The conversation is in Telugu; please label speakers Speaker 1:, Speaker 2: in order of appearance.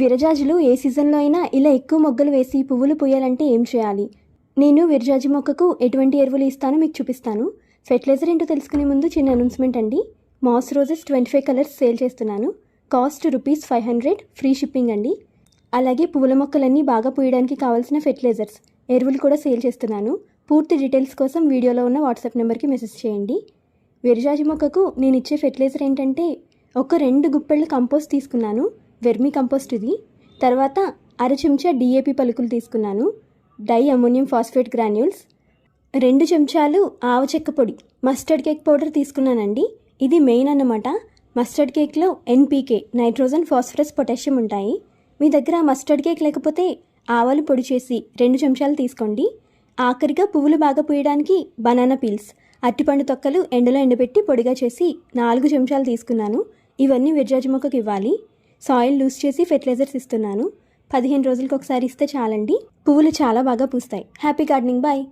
Speaker 1: విరజాజులు ఏ సీజన్లో అయినా ఇలా ఎక్కువ మొగ్గలు వేసి పువ్వులు పూయాలంటే ఏం చేయాలి? నేను విరజాజి మొక్కకు ఎటువంటి ఎరువులు ఇస్తానో మీకు చూపిస్తాను. ఫెర్టిలైజర్ ఏంటో తెలుసుకునే ముందు చిన్న అనౌన్స్మెంట్ అండి. Moss roses twenty five colours sale చేస్తున్నాను. Cost rupees five hundred free shipping అండి. అలాగే పువ్వుల మొక్కలన్నీ బాగా పూయడానికి కావాల్సిన ఫెర్టిలైజర్స్ ఎరువులు కూడా సేల్ చేస్తున్నాను. పూర్తి డీటెయిల్స్ కోసం వీడియోలో ఉన్న వాట్సాప్ నెంబర్కి మెసేజ్ చేయండి. విరజాజి మొక్కకు నేను ఇచ్చే ఫెర్టిలైజర్ ఏంటంటే ఒక రెండు గుప్పెళ్ళ కంపోస్ట్ తీసుకున్నాను వెర్మీ కంపోస్ట్ ఇది. తర్వాత అర చెంచా డిఏపి పలుకులు తీసుకున్నాను డై అమోనియం ఫాస్ఫేట్ గ్రాన్యూల్స్. రెండు చెంచాలు ఆవ చెక్క పొడి మస్టర్డ్ కేక్ పౌడర్ తీసుకున్నానండి. ఇది మెయిన్ అన్నమాట. మస్టర్డ్ కేక్లో ఎన్పీకే నైట్రోజన్ ఫాస్ఫరస్ పొటాషియం ఉంటాయి. మీ దగ్గర మస్టర్డ్ కేక్ లేకపోతే ఆవాలు పొడి చేసి రెండు చెంచాలు తీసుకోండి. ఆఖరిగా పువ్వులు బాగా పూయడానికి బనానా పీల్స్ అట్టిపండు తొక్కలు ఎండలో ఎండబెట్టి పొడిగా చేసి నాలుగు చెంచాలు తీసుకున్నాను. ఇవన్నీ విరజాజి మొక్కకు ఇవ్వాలి. సాయిల్ లూజ్ చేసి ఫెర్టిలైజర్స్ ఇస్తున్నాను. పదిహేను రోజులకు ఒకసారి ఇస్తే చాలండి. పువ్వులు చాలా బాగా పూస్తాయి. Happy gardening. బాయ్.